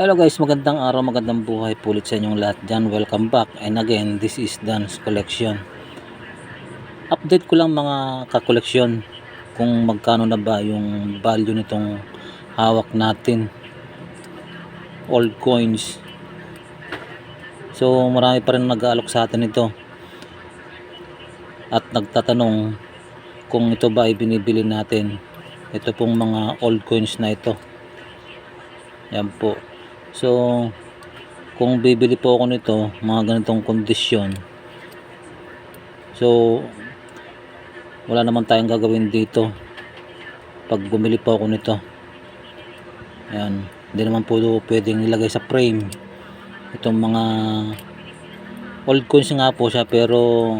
Hello guys, magandang araw, magandang buhay pulit sa inyong lahat dyan. Welcome back. And again, this is Dan's Collection. Update ko lang mga kakoleksyon kung magkano na ba yung value nitong hawak natin. Old coins. So marami pa rin nag-aalok sa atin ito. At nagtatanong kung ito ba ay binibili natin. Ito pong mga old coins na ito. Yan po. So, kung bibili po ako nito, mga ganitong kondisyon. So, wala naman tayong gagawin dito. Pag bumili po ako nito. Ayan. Hindi naman po pwedeng ilagay sa frame. Itong mga old coins nga po siya pero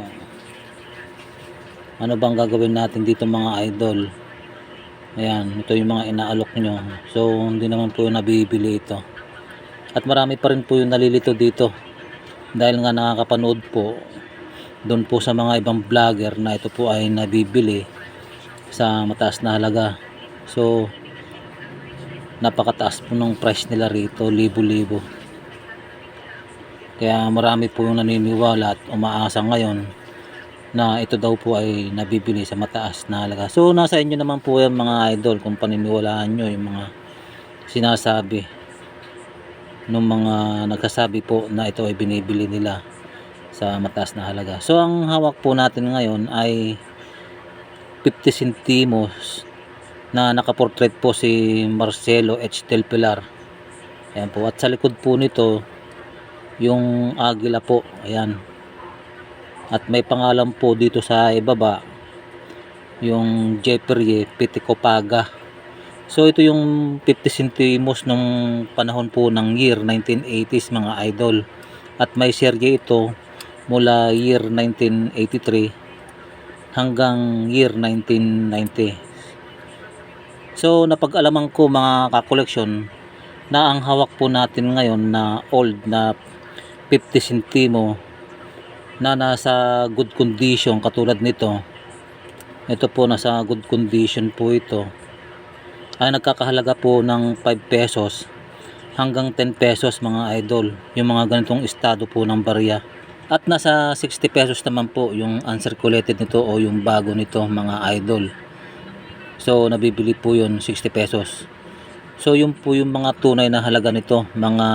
ano bang gagawin natin dito mga idol ayan ito yung mga inaalok nyo so hindi naman po nabibili ito at marami pa rin po yung nalilito dito. Dahil nga nakakapanood po doon po sa mga ibang vlogger na ito po ay nabibili sa mataas na halaga. So napakataas po ng price nila rito libo-libo. Kaya marami po yung naniniwala at umaasa ngayon na ito daw po ay nabibili sa mataas na halaga. So nasa inyo naman po yan mga idol kung paniniwalaan nyo yung mga sinasabi ng mga nagsasabi po na ito ay binibili nila sa mataas na halaga. So ang hawak po natin ngayon ay 50 centimos na nakaportrait po si Marcelo H. Del Pilar. Ayan po. At sa likod po nito yung agila po. Ayan at may pangalan po dito sa ibaba yung Jeffrey Piticopaga so ito yung 50 centimos nung panahon po ng year 1980s mga idol. At may serye ito mula year 1983 hanggang year 1990 so napag-alaman ko mga kakoleksyon na ang hawak po natin ngayon na old na 50 centimo na nasa good condition katulad nito. Ito po nasa good condition po ito ay nagkakahalaga po ng 5 pesos hanggang 10 pesos mga idol. Yung mga ganitong estado po ng barya. At nasa 60 pesos naman po yung uncirculated nito o yung bago nito mga idol. So nabibili po yun 60 pesos. So yun po yung mga tunay na halaga nito mga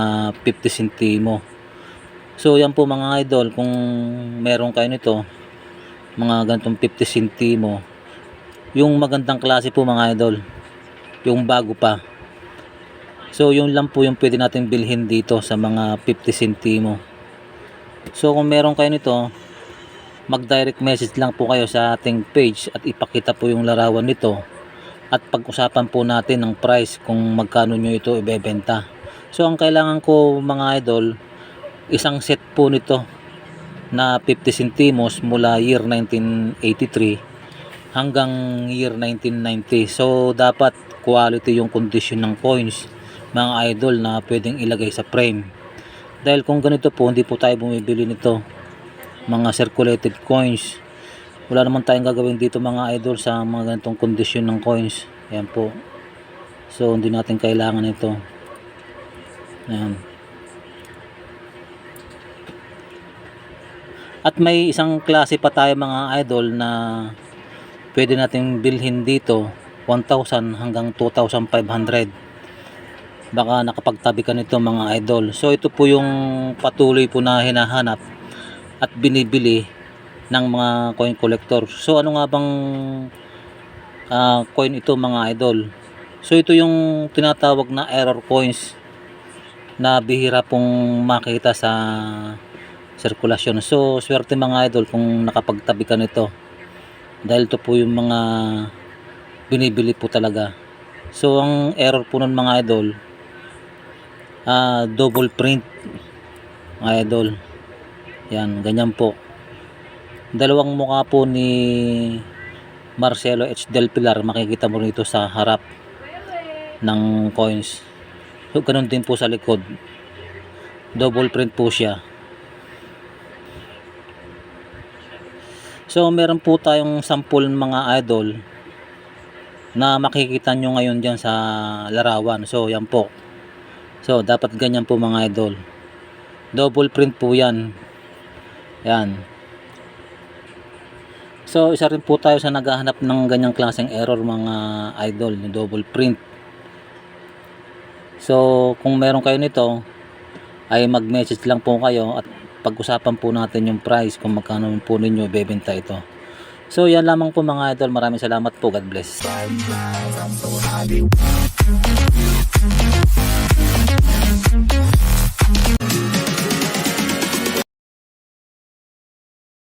50 centimo So yan po mga idol, kung meron kayo nito, mga ganitong 50 centimo, yung magandang klase po mga idol, yung bago pa. So yun lang po yung pwede natin bilhin dito sa mga 50 centimo. So kung meron kayo nito, mag-direct message lang po kayo sa ating page at ipakita po yung larawan nito at pag-usapan po natin ng price kung magkano nyo ito ibebenta. So ang kailangan ko mga idol, isang set po nito na 50 centimos mula year 1983 hanggang year 1990 so dapat quality yung condition ng coins mga idol na pwedeng ilagay sa frame. Dahil kung ganito po hindi po tayo bumibili nito mga circulated coins. Wala naman tayong gagawin dito mga idol sa mga ganitong condition ng coins. Ayan po. So hindi natin kailangan ito. Ayan. At may isang klase pa tayo mga idol na pwede nating bilhin dito 1,000 hanggang 2,500. Baka nakapagtabi ka nito mga idol. So ito po yung patuloy po na hinahanap at binibili ng mga coin collector. So ano nga bang uh, coin ito mga idol? So ito yung tinatawag na error coins na bihira pong makita sa sirkulasyon. So, swerte mga idol kung nakapagtabi ka nito. Dahil to po yung mga binibili po talaga. So, ang error po nun mga idol, uh, double print mga idol. Yan, ganyan po. Dalawang mukha po ni Marcelo H. Del Pilar, makikita mo rito sa harap ng coins. So, ganun din po sa likod. Double print po siya. So meron po tayong sample mga idol na makikita nyo ngayon dyan sa larawan. So yan po. So, dapat ganyan po mga idol. Double print po yan. Yan. So, isa rin po tayo sa naghahanap ng ganyang klaseng error mga idol, double print. So, kung meron kayo nito, ay mag-message lang po kayo at pag-usapan po natin yung price kung magkano po ninyo bebenta ito. So yan lamang po mga idol. Maraming salamat po. God bless.